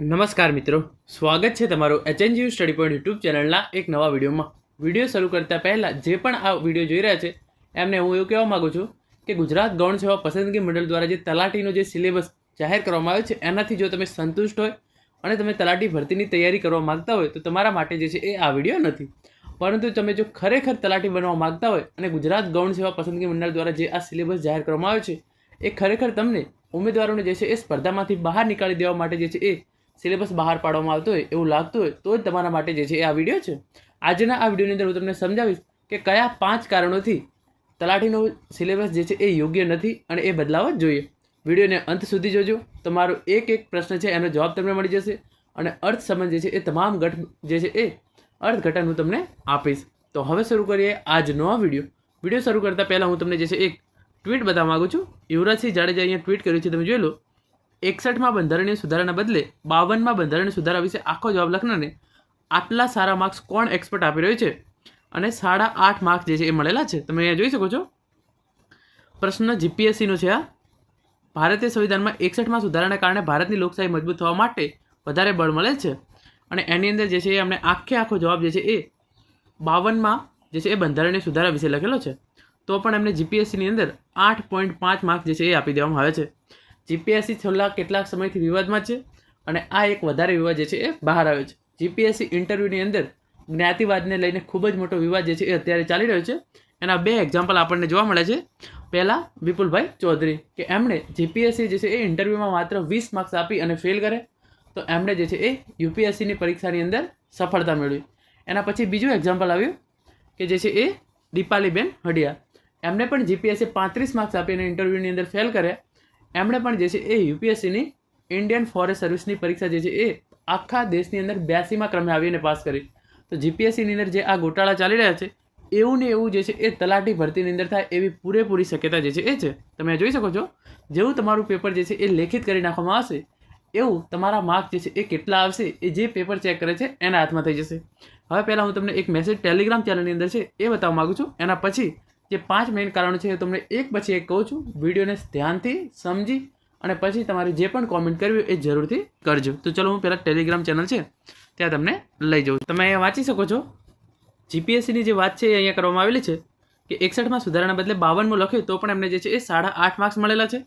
નમસ્કાર મિત્રો. સ્વાગત છે તમારું એચએનજીયુ સ્ટડી પોઈન્ટ યુટ્યુબ ચેનલના એક નવા વિડીયોમાં. વીડિયો શરૂ કરતાં પહેલાં જે પણ આ વીડિયો જોઈ રહ્યા છે, એમને હું એવું કહેવા માગું છું કે ગુજરાત ગૌણ સેવા પસંદગી મંડળ દ્વારા જે તલાટીનો જે સિલેબસ જાહેર કરવામાં આવ્યો છે, એનાથી જો તમે સંતુષ્ટ હોય અને તમે તલાટી ભરતીની તૈયારી કરવા માગતા હોય, તો તમારા માટે જે છે એ આ વીડિયો નથી. પરંતુ તમે જો ખરેખર તલાટી બનવા માગતા હોય અને ગુજરાત ગૌણ સેવા પસંદગી મંડળ દ્વારા જે આ સિલેબસ જાહેર કરવામાં આવ્યો છે, એ ખરેખર તમને ઉમેદવારોને જે છે એ સ્પર્ધામાંથી બહાર નીકાળી દેવા માટે જે છે એ સિલેબસ બહાર પાડવામાં આવતો હોય એવું લાગતું હોય, તો જ તમારા માટે જે છે એ આ વીડિયો છે. આજના આ વિડીયોની અંદર હું તમને સમજાવીશ કે કયા પાંચ કારણોથી તલાટીનો સિલેબસ જે છે એ યોગ્ય નથી અને એ બદલાવ જ જોઈએ. વિડીયોને અંત સુધી જોજો. તમારો એક એક પ્રશ્ન છે એનો જવાબ તમને મળી જશે અને અર્થ સંબંધ જે છે એ તમામ ગઠ જે છે એ અર્થઘટન હું તમને આપીશ. તો હવે શરૂ કરીએ આજનો આ વીડિયો. વીડિયો શરૂ કરતાં પહેલાં હું તમને જે છે એક ટ્વીટ બતાવવા માગું છું. યુવરાજસિંહ જાડેજા અહીંયા ટ્વીટ કર્યું છે, તમે જોઈ લો. એકસઠમાં બંધારણીય સુધારાના બદલે બાવનમાં બંધારણીય સુધારા વિશે આખો જવાબ લખનારને આટલા સારા માર્ક્સ કોણ એક્સપર્ટ આપી રહ્યું છે? અને સાડા આઠ માર્ક્સ જે છે એ મળેલા છે. તમે અહીંયા જોઈ શકો છો. પ્રશ્ન જીપીએસસીનો છે આ. ભારતીય સંવિધાનમાં એકસઠમાં સુધારાના કારણે ભારતની લોકશાહી મજબૂત થવા માટે વધારે બળ મળે છે. અને એની અંદર જે છે એ અમને આખે આખો જવાબ જે છે એ બાવનમાં જે છે એ બંધારણીય સુધારા વિશે લખેલો છે. તો પણ એમને જીપીએસસીની અંદર આઠ પોઈન્ટ પાંચ માર્ક્સ જે છે એ આપી દેવામાં આવે છે. જીપીએસસી છેલ્લા કેટલાક સમયથી વિવાદમાં છે અને આ એક વધારે વિવાદ જે છે એ બહાર આવ્યો છે. જીપીએસસી ઇન્ટરવ્યૂની અંદર જ્ઞાતિવાદને લઈને ખૂબ જ મોટો વિવાદ જે છે એ અત્યારે ચાલી રહ્યો છે. એના બે એક્ઝામ્પલ આપણને જોવા મળે છે. પહેલાં વિપુલભાઈ ચૌધરી કે એમણે જીપીએસસી જે છે એ ઇન્ટરવ્યૂમાં માત્ર વીસ માર્ક્સ આપી અને ફેલ કરે. તો એમણે જે છે એ યુપીએસસીની પરીક્ષાની અંદર સફળતા મેળવી. એના પછી બીજું એક્ઝામ્પલ આવ્યું કે જે છે એ દીપાલીબેન હડિયા. એમને પણ જીપીએસસી પાંત્રીસ માર્ક્સ આપીને ઇન્ટરવ્યૂની અંદર ફેલ કરે એમણે પણ જે છે એ યુપીએસસીની ઇન્ડિયન ફોરેસ્ટ સર્વિસની પરીક્ષા જે છે એ આખા દેશની અંદર બ્યાસીમાં ક્રમે આવીને પાસ કરી. તો જીપીએસસીની અંદર જે આ ગોટાળા ચાલી રહ્યા છે, એવું ને એવું જે છે એ તલાટી ભરતીની અંદર થાય એવી પૂરેપૂરી શક્યતા જે છે એ છે. તમે જોઈ શકો છો, જેવું તમારું પેપર જે છે એ લેખિત કરી નાખવામાં આવશે, એવું તમારા માર્ક જે છે એ કેટલા આવશે એ જે પેપર ચેક કરે છે એના હાથમાં થઈ જશે. હવે પહેલાં હું તમને એક મેસેજ ટેલિગ્રામ ચેનલની અંદર છે એ બતાવવા માગું છું. એના પછી જે પાંચ મેઇન કારણો છે એ તમને એક પછી એક કહું છું. વિડીયોને ધ્યાનથી સમજી અને પછી તમારે જે પણ કોમેન્ટ કરવી એ જરૂરથી કરજો. તો ચલો હું પહેલાં ટેલિગ્રામ ચેનલ છે, ત્યાં તમને લઈ જાઉં. તમે અહીંયા વાંચી શકો છો. જીપીએસસીની જે વાત છે એ અહીંયા કરવામાં આવેલી છે કે એકસઠમાં સુધારાના બદલે બાવનમું લખ્યું તો પણ એમને જે છે એ સાડા આઠ માર્ક્સ મળેલા છે.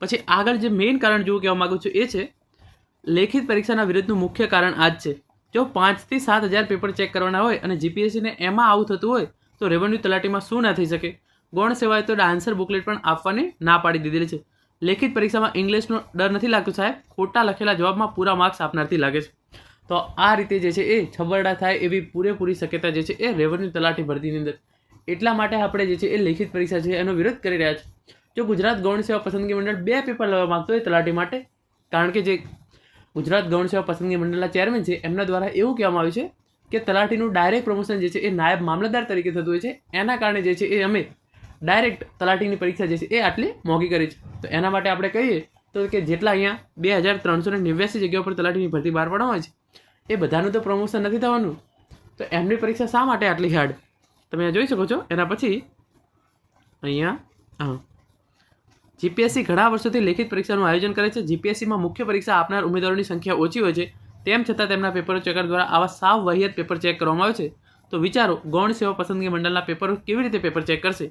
પછી આગળ જે મેઇન કારણ જેવું કહેવા માગું છું એ છે, લેખિત પરીક્ષાના વિરુદ્ધનું મુખ્ય કારણ આ જ છે. જો પાંચથી સાત હજાર પેપર ચેક કરવાના હોય અને જીપીએસસીને એમાં આવું થતું હોય તો રેવન્યુ તલાટીમાં શું ના થઈ શકે? ગૌણ સેવાએ તો આન્સર બુકલેટ પણ આપવાની ના પાડી દીધેલી છે. લેખિત પરીક્ષામાં ઇંગ્લિશનો ડર નથી લાગતો સાહેબ. ખોટા લખેલા જવાબમાં પૂરા માર્ક્સ આપનારથી લાગે છે. તો આ રીતે જે છે એ છબરડા થાય એવી પૂરેપૂરી શક્યતા જે છે એ રેવન્યુ તલાટી ભરતીની અંદર. એટલા માટે આપણે જે છે એ લેખિત પરીક્ષા છે એનો વિરોધ કરી રહ્યા છે. જો ગુજરાત ગૌણ સેવા પસંદગી મંડળ બે પેપર લેવા માગતો હોય તલાટી માટે, કારણ કે જે ગુજરાત ગૌણ સેવા પસંદગી મંડળના ચેરમેન છે એમના દ્વારા એવું કહેવામાં આવ્યું છે કે તલાટીનું ડાયરેક્ટ પ્રમોશન જે છે એ નાયબ મામલતદાર તરીકે થતું હોય છે. એના કારણે જે છે એ અમે ડાયરેક્ટ તલાટીની પરીક્ષા જે છે એ આટલી મોંઘી કરી છે. તો એના માટે આપણે કહીએ તો કે જેટલા અહીંયા બે હજાર ત્રણસો ને નેવ્યાસી જગ્યાઓ પર તલાટીની ભરતી બહાર પાડવામાં આવે છે, એ બધાનું તો પ્રમોશન નથી થવાનું. તો એમની પરીક્ષા શા માટે આટલી હાર્ડ તમે જોઈ શકો છો. એના પછી અહીંયા, હા. જીપીએસસી ઘણા વર્ષોથી લેખિત પરીક્ષાનું આયોજન કરે છે. જીપીએસસીમાં મુખ્ય પરીક્ષા આપનાર ઉમેદવારોની સંખ્યા ઓછી હોય છે. તેમ છતાં તેમના પેપરો ચેકર દ્વારા આવા સાવ વહિયત પેપર ચેક કરવામાં આવે છે. તો વિચારો, ગૌણ સેવા પસંદગી મંડળના પેપરો કેવી રીતે પેપર ચેક કરશે?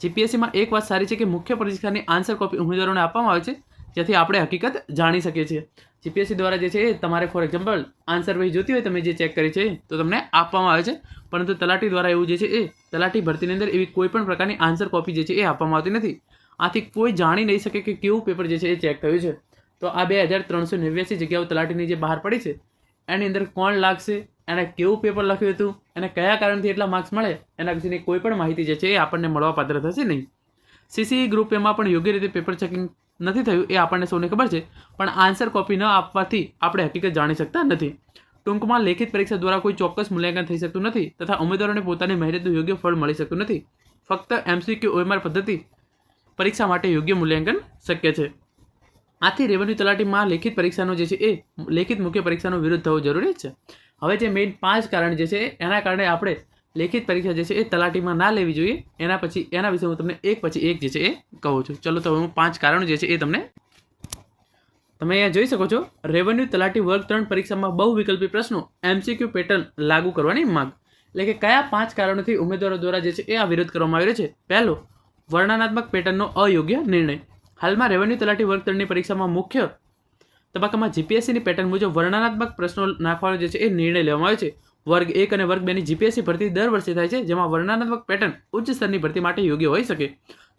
જીપીએસસીમાં એક વાત સારી છે કે મુખ્ય પરીક્ષાની આન્સર કોપી ઉમેદવારોને આપવામાં આવે છે, જેથી આપણે હકીકત જાણી શકીએ છીએ. જીપીએસસી દ્વારા જે છે તમારે ફોર એક્ઝામ્પલ આન્સર વહી જોતી હોય, તમે જે ચેક કરી છે તો તમને આપવામાં આવે છે. પરંતુ તલાટી દ્વારા એવું જે છે એ, તલાટી ભરતીની અંદર એવી કોઈ પણ પ્રકારની આન્સર કોપી જે છે એ આપવામાં આવતી નથી. આથી કોઈ જાણી નહીં શકે કે કેવું પેપર જે છે એ ચેક થયું છે. તો આ બે હજાર ત્રણસો નેવ્યાસી જગ્યાઓ તલાટીની જે બહાર પડી છે, એની અંદર કોણ લાગશે એણે કેવું પેપર લખ્યું હતું અને કયા કારણથી એટલા માર્ક્સ મળે, એના વિશેની કોઈ પણ માહિતી જે છે એ આપણને મળવા પાત્ર થશે નહીં. સીસીઈ ગ્રુપ એમાં પણ યોગ્ય રીતે પેપર ચેકિંગ નથી થયું એ આપણને સૌને ખબર છે, પણ આન્સર કોપી ન આપવાથી આપણે હકીકત જાણી શકતા નથી. ટૂંકમાં લેખિત પરીક્ષા દ્વારા કોઈ ચોક્કસ મૂલ્યાંકન થઈ શકતું નથી તથા ઉમેદવારોને પોતાની મહેનતનું યોગ્ય ફળ મળી શકતું નથી. ફક્ત એમસીક્યુ ઓએમઆર પદ્ધતિ પરીક્ષા માટે યોગ્ય મૂલ્યાંકન શક્ય છે. આથી રેવન્યુ તલાટીમાં લેખિત પરીક્ષાનો જે છે એ લેખિત મુખ્ય પરીક્ષાનો વિરોધ થવો જરૂરી છે. હવે જે મેઇન પાંચ કારણ જે છે એના કારણે આપણે લેખિત પરીક્ષા જે છે એ તલાટીમાં ના લેવી જોઈએ. એના પછી એના વિશે હું તમને એક પછી એક જે છે એ કહું છું. ચલો તો હું પાંચ કારણો જે છે એ તમને તમે અહીંયા જોઈ શકો છો. રેવન્યુ તલાટી વર્ગ ત્રણ પરીક્ષામાં બહુ વિકલ્પી પ્રશ્નો એમસીક્યુ પેટર્ન લાગુ કરવાની માંગ. એટલે કે કયા પાંચ કારણોથી ઉમેદવારો દ્વારા જે છે એ આ વિરોધ કરવામાં આવ્યો છે? પહેલો, વર્ણનાત્મક પેટર્નનો અયોગ્ય નિર્ણય. હાલમાં રેવન્યુ તલાટી વર્ગ ત્રણની પરીક્ષામાં મુખ્ય તબક્કામાં જીપીએસસીની પેટર્ન મુજબ વર્ણનાત્મક પ્રશ્નો નાખવાનો જે છે એ નિર્ણય લેવામાં આવ્યો છે. વર્ગ એક અને વર્ગ બેની જીપીએસસી ભરતી દર વર્ષે થાય છે, જેમાં વર્ણનાત્મક પેટર્ન ઉચ્ચ સ્તરની ભરતી માટે યોગ્ય હોઈ શકે.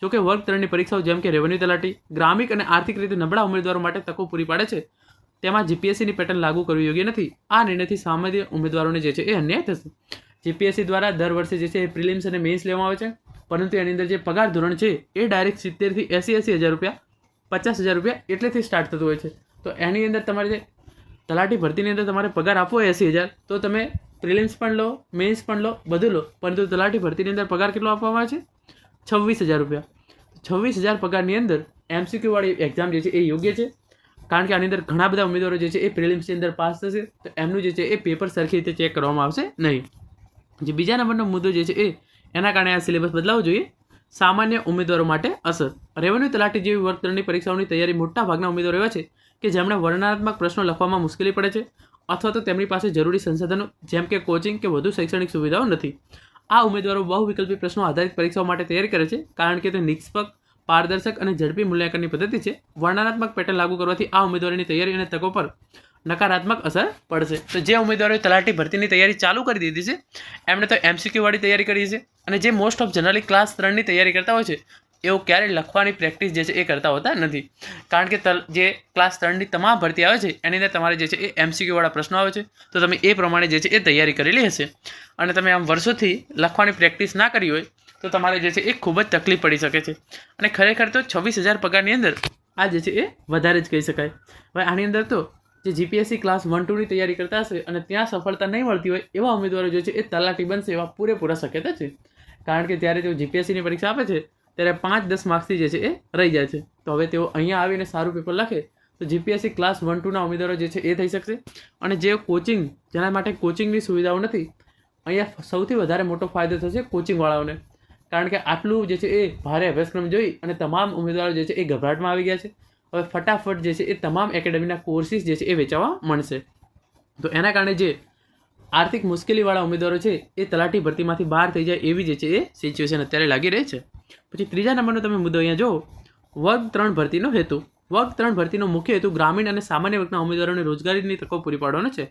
જોકે વર્ગ ત્રણની પરીક્ષાઓ જેમ કે રેવન્યુ તલાટી, ગ્રામિક અને આર્થિક રીતે નબળા ઉમેદવારો માટે તકો પૂરી પાડે છે, તેમાં જીપીએસસીની પેટર્ન લાગુ કરવી યોગ્ય નથી. આ નિર્ણયથી સામાન્ય ઉમેદવારોને જે છે એ અન્યાય થશે. જીપીએસસી દ્વારા દર વર્ષે જે છે એ પ્રિલિમ્સ અને મેન્સ લેવામાં આવે છે. પરંતુ એની અંદર જે પગાર ધોરણ છે, એ ડાયરેક્ટ સિત્તેરથી એંસી એંસી હજાર રૂપિયા, પચાસ હજાર રૂપિયા એટલેથી સ્ટાર્ટ થતું હોય છે. તો એની અંદર તમારે જે તલાટી ભરતીની અંદર તમારે પગાર આપવો એંસી હજાર, તો તમે પ્રિલિમ્સ પણ લો મેન્સ પણ લો, બધું લો. પરંતુ તલાટી ભરતીની અંદર પગાર કેટલો આપવામાં આવે છે? છવ્વીસ હજાર રૂપિયા. છવ્વીસ હજાર પગારની અંદર એમસીક્યુવાળી એક્ઝામ જે છે, એ યોગ્ય છે? કારણ કે આની અંદર ઘણા બધા ઉમેદવારો જે છે, એ પ્રિલિમ્સની અંદર પાસ થશે. તો એમનું જે છે, એ પેપર સરખી રીતે ચેક કરવામાં આવશે નહીં. જે બીજા નંબરનો મુદ્દો જે છે, એ એના કારણે આ સિલેબસ બદલાવવો જોઈએ. સામાન્ય ઉમેદવારો માટે અસર. રેવન્યુ તલાટી જેવી વર્તનની પરીક્ષાઓની તૈયારી મોટા ભાગના ઉમેદવારો એવા છે કે જેમણે વર્ણનાત્મક પ્રશ્નો લખવામાં મુશ્કેલી પડે છે અથવા તો તેમની પાસે જરૂરી સંસાધનો, જેમ કે કોચિંગ કે વધુ શૈક્ષણિક સુવિધાઓ નથી. આ ઉમેદવારો બહુ વિકલ્પી પ્રશ્નો આધારિત પરીક્ષાઓ માટે તૈયારી કરે છે કારણ કે તે નિષ્પક્ષ, પારદર્શક અને ઝડપી મૂલ્યાંકનની પદ્ધતિ છે. વર્ણનાત્મક પેટર્ન લાગુ કરવાથી આ ઉમેદવારીની તૈયારી અને તકો પર નકારાત્મક અસર પડશે. તો જે ઉમેદવારોએ તલાટી ભરતીની તૈયારી ચાલુ કરી દીધી છે, એમણે તો એમસીક્યુવાળી તૈયારી કરી છે અને જે મોસ્ટ ઓફ જનરલી ક્લાસ ત્રણની તૈયારી કરતા હોય છે, એઓ ક્યારેય લખવાની પ્રેક્ટિસ જે છે એ કરતા હોતા નથી. કારણ કે જે ક્લાસ ત્રણની તમામ ભરતી આવે છે, એની અંદર તમારે જે છે એ એમસીક્યુવાળા પ્રશ્નો આવે છે, તો તમે એ પ્રમાણે જે છે એ તૈયારી કરેલી હશે અને તમે આમ વર્ષોથી લખવાની પ્રેક્ટિસ ના કરી હોય, તો તમારે જે છે એ ખૂબ જ તકલીફ પડી શકે છે. અને ખરેખર તો છવ્વીસ હજાર પગારની અંદર આ જે છે એ વધારે જ કહી શકાય. હવે આની અંદર તો જે જીપીએસસી ક્લાસ વન ટુની તૈયારી કરતા હશે અને ત્યાં સફળતા નહીં મળતી હોય એવા ઉમેદવારો જે છે એ તલાટી બનશે એવા પૂરેપૂરા શક્યતા છે. કારણ કે ત્યારે તેઓ જીપીએસસીની પરીક્ષા આપે છે, ત્યારે પાંચ, દસ માર્ક્સથી જે છે એ રહી જાય છે. તો હવે તેઓ અહીંયા આવીને સારું પેપર લખે, તો જીપીએસસી ક્લાસ વન ટુના ઉમેદવારો જે છે એ થઈ શકશે. અને જે કોચિંગ જેના માટે કોચિંગની સુવિધાઓ નથી, અહીંયા સૌથી વધારે મોટો ફાયદો થશે કોચિંગવાળાઓને કારણ કે આટલું જે છે એ ભારે અભ્યાસક્રમ જોઈ અને તમામ ઉમેદવારો જે છે એ ગભરાટમાં આવી ગયા છે. હવે ફટાફટ જે છે એ તમામ એકેડેમીના કોર્સીસ જે છે એ વેચાવા મળશે. તો એના કારણે જે આર્થિક મુશ્કેલીવાળા ઉમેદવારો છે એ તલાટી ભરતીમાંથી બહાર થઈ જાય એવી જે છે એ સિચ્યુએશન અત્યારે લાગી રહી છે. પછી ત્રીજા નંબરનો તમે મુદ્દો અહીંયા જો વર્ગ ત્રણ ભરતીનો હેતુ. વર્ગ ત્રણ ભરતીનો મુખ્ય હેતુ ગ્રામીણ અને સામાન્ય વર્ગના ઉમેદવારોને રોજગારીની તકો પૂરી પાડવાનો છે.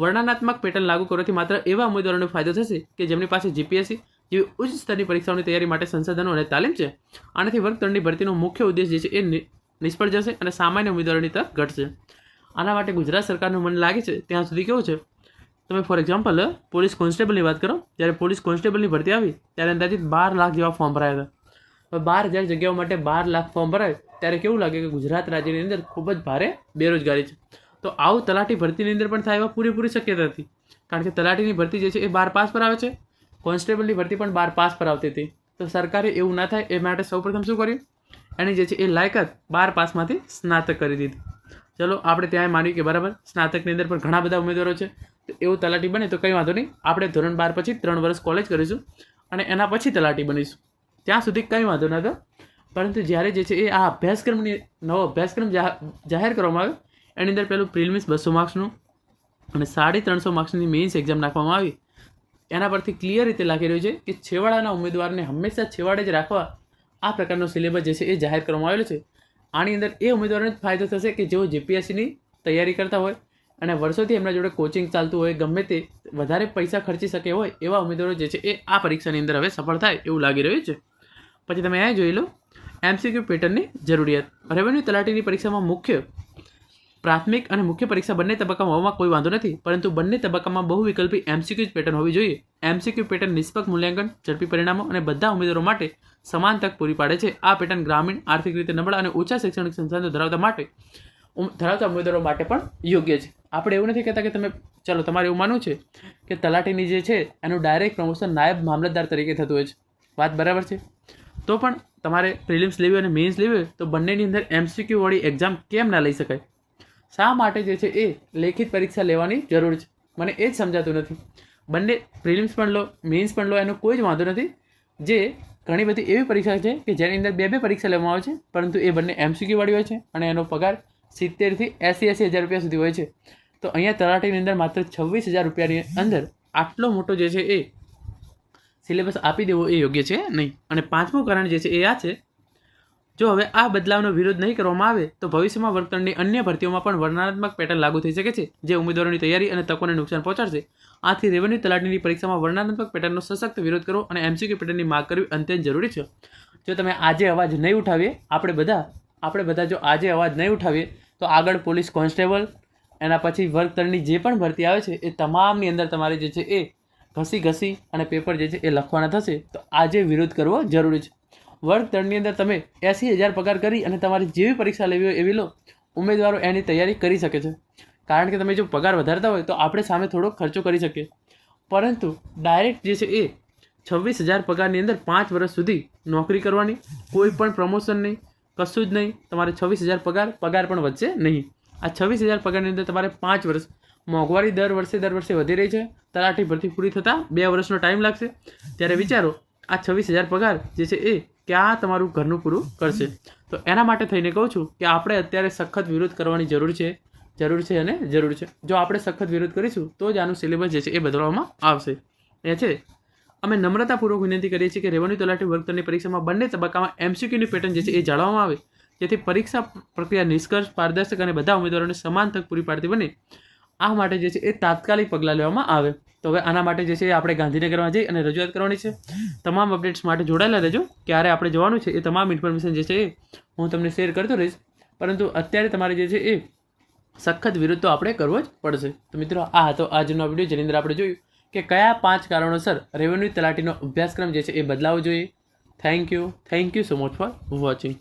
વર્ણનાત્મક પેટર્ન લાગુ કરવાથી માત્ર એવા ઉમેદવારોને ફાયદો થશે કે જેમની પાસે જીપીએસસી જેવી ઉચ્ચ સ્તરની પરીક્ષાઓની તૈયારી માટે સંસાધનો અને તાલીમ છે. આનાથી વર્ગ ત્રણની ભરતીનો મુખ્ય ઉદ્દેશ જે છે એ નિષ્ફળ જશે અને સામાન્ય ઉમેદવારોની તક ઘટશે. આના માટે ગુજરાત સરકારનું મને લાગે છે, ત્યાં સુધી કેવું છે? તમે ફોર એક્ઝામ્પલ પોલીસ કોન્સ્ટેબલની વાત કરો, જ્યારે પોલીસ કોન્સ્ટેબલની ભરતી આવી, ત્યારે અંદાજિત બાર લાખ જેવા ફોર્મ ભરાયા હતા. બાર હજાર જગ્યાઓ માટે બાર લાખ ફોર્મ ભરાય, ત્યારે કેવું લાગે કે ગુજરાત રાજ્યની અંદર ખૂબ જ ભારે બેરોજગારી છે? તો આવું તલાટી ભરતીની અંદર પણ થાય એવા પૂરેપૂરી શક્યતા હતી. કારણ કે તલાટીની ભરતી જે છે એ બાર પાસ પર આવે છે. કોન્સ્ટેબલની ભરતી પણ બાર પાસ પર આવતી હતી. તો સરકારે એવું ના થાય, એ માટે સૌપ્રથમ શું કર્યું? એની જે છે એ લાયકાત બાર પાસમાંથી સ્નાતક કરી દીધી. ચલો, આપણે ત્યાં માન્યું કે બરાબર? સ્નાતકની અંદર પણ ઘણા બધા ઉમેદવારો છે. તો એવું તલાટી બને તો કંઈ વાંધો નહીં. આપણે ધોરણ બાર પછી ત્રણ વર્ષ કોલેજ કરીશું અને એના પછી તલાટી બનીશું. ત્યાં સુધી કંઈ વાંધો નહોતો. પરંતુ જ્યારે જે છે એ આ અભ્યાસક્રમની, નવો અભ્યાસક્રમ જાહેર કરવામાં આવ્યો, એની અંદર પેલું પ્રિલિમ્સ બસો માર્ક્સનું અને સાડી ત્રણસો માર્ક્સની મેઇન્સ એક્ઝામ નાખવામાં આવી. એના પરથી ક્લિયર રીતે લાગી રહ્યું છે કે છેવાડાના ઉમેદવારને હંમેશા છેવાડે જ રાખવા આ પ્રકારનો સિલેબસ જે છે એ જાહેર કરવામાં આવેલો છે. આની અંદર એ ઉમેદવારોને ફાયદો થશે કે જેઓ જીપીએસસીની તૈયારી કરતા હોય અને વર્ષોથી એમના જોડે કોચિંગ ચાલતું હોય, ગમે તે વધારે પૈસા ખર્ચી શકે હોય એવા ઉમેદવારો જે છે એ આ પરીક્ષાની અંદર હવે સફળ થાય એવું લાગી રહ્યું છે. પછી તમે અહીંયા જોઈ લો એમસીક્યુ પેટર્નની જરૂરિયાત. રેવન્યુ તલાટીની પરીક્ષામાં મુખ્ય પ્રાથમિક અને મુખ્ય પરીક્ષા બંને તબક્કામાં હોવામાં કોઈ વાંધો નથી, પરંતુ બંને તબક્કામાં બહુ વિકલ્પી એમસીક્યુ પેટર્ન હોવી જોઈએ. એમસીક્યુ પેટર્ન નિષ્પક્ષ મૂલ્યાંકન, ઝડપી પરિણામો અને બધા ઉમેદવારો માટે સમાન તક પૂરી પાડે છે. આ પેટર્ન ગ્રામીણ, આર્થિક રીતે નબળા અને ઓછા શૈક્ષણિક સંસાધનો ધરાવતા માટે ધરાવતા ઉમેદવારો માટે પણ યોગ્ય છે. આપણે એવું નથી કહેતા કે તમે, ચાલો, તમારે એવું માનવું છે કે તલાટીની જે છે, એનું ડાયરેક્ટ પ્રમોશન નાયબ મામલતદાર તરીકે થતું હોય છે. વાત બરાબર છે? તો પણ તમારે પ્રિલિમ્સ લેવી અને મેઇન્સ લેવી તો બંનેની અંદર એમસીક્યુ વાળી એક્ઝામ કેમ ના લઈ શકાય? શા માટે જે છે એ લેખિત પરીક્ષા લેવાની જરૂર છે? મને એ જ સમજાતું નથી. બંને પ્રિલિમ્સ પણ લો મેન્સ પણ લો, એનો કોઈ જ વાંધો નથી. જે ઘણી બધી એવી પરીક્ષા છે કે જેની અંદર બે બે પરીક્ષા લેવામાં આવે છે, પરંતુ એ બંને એમસીક્યુ વાળી હોય છે અને એનો પગાર સિત્તેરથી એંસી એંસી હજાર રૂપિયા સુધી હોય છે. તો અહીંયા તલાટીની અંદર માત્ર છવ્વીસ હજાર રૂપિયાની અંદર આટલો મોટો જે છે એ સિલેબસ આપી દેવો એ યોગ્ય છે નહીં. અને પાંચમું કારણ જે છે એ આ છે જો હવે આ બદલાવનો વિરોધ નહીં કરવામાં આવે, તો ભવિષ્યમાં વર્તનની અન્ય ભરતીઓમાં પણ વર્ણનાત્મક પેટર્ન લાગુ થઈ શકે છે, જે ઉમેદવારોની તૈયારી અને તકોને નુકસાન પહોંચાડશે. આથી રેવન્યુ તલાટીની પરીક્ષામાં વર્ણનાત્મક પેટર્નનો સશક્ત વિરોધ કરવો અને એમસીક્યુ પેટર્નની માગ કરવી અત્યંત જરૂરી છે. જો તમે આજે અવાજ નહીં ઉઠાવીએ, આપણે બધા આપણે બધા જો આજે અવાજ નહીં ઉઠાવીએ, તો આગળ પોલીસ કોન્સ્ટેબલ, એના પછી વર્ગતળની જે પણ ભરતી આવે છે, એ તમામની અંદર તમારે જે છે એ ઘસી ઘસી અને પેપર જે છે એ લખવાના થશે. તો આજે વિરોધ કરવો જરૂરી છે. વર્ગ ત્રણની અંદર તમે એંસી હજાર પગાર કરી અને તમારી જેવી પરીક્ષા લેવી હોય એવી લો, ઉમેદવારો એની તૈયારી કરી શકે છે. કારણ કે તમે જો પગાર વધારતા હોય તો આપણે સામે થોડો ખર્ચો કરી શકીએ. પરંતુ ડાયરેક્ટ જે છે એ છવ્વીસ હજાર પગારની અંદર પાંચ વર્ષ સુધી નોકરી કરવાની, કોઈ પણ પ્રમોશન નહીં, કશું જ નહીં, તમારે છવ્વીસ હજાર પગાર પગાર પણ વધશે નહીં. આ છવ્વીસ હજાર પગારની અંદર તમારે પાંચ વર્ષ મોંઘવારી દર વર્ષે દર વર્ષે વધી રહી છે, તલાટી ભરતી પૂરી થતાં બે વર્ષનો ટાઈમ લાગશે. ત્યારે વિચારો, આ છવ્વીસ હજાર પગાર જે છે એ ક્યાં તમારું ઘરનું પૂરું કરશે. તો એના માટે થઈને કહું છું કે આપણે અત્યારે સખત વિરોધ કરવાની જરૂર છે જરૂર છે અને જરૂર છે. જો આપણે સખત વિરોધ કરીશું, તો જ આનું સિલેબસ જે છે એ બદલવામાં આવશે. એ છે. અમે નમ્રતાપૂર્વક વિનંતી કરીએ છીએ કે રેવન્યુ તલાટી વર્ગતરની પરીક્ષામાં બંને તબક્કામાં એમસીક્યુની પેટર્ન જે છે એ જાળવવામાં આવે. જેથી પરીક્ષા પ્રક્રિયા નિષ્કર્ષ, પારદર્શક અને બધા ઉમેદવારોને સમાન તક પૂરી પાડતી બને. આ માટે જે છે એ તાત્કાલિક પગલાં લેવામાં આવે. તો હવે આના માટે જે છે આપણે ગાંધીનગરમાં જઈ અને રજૂઆત કરવાની છે. તમામ અપડેટ્સ માટે જોડાયેલા રહેજો. ક્યારે આપણે જવાનું છે એ તમામ ઇન્ફોર્મેશન જે છે એ હું તમને શેર કરતો રહીશ. પરંતુ અત્યારે તમારે જે છે એ સખત વિરોધ તો આપણે કરવો જ પડશે. તો મિત્રો, આ હતો આજનો વીડિયો જેની અંદર આપણે જોયું કે કયા પાંચ કારણોસર રેવન્યુ તલાટીનો અભ્યાસક્રમ જે છે એ બદલાવવો જોઈએ. Thank you thank you so much for watching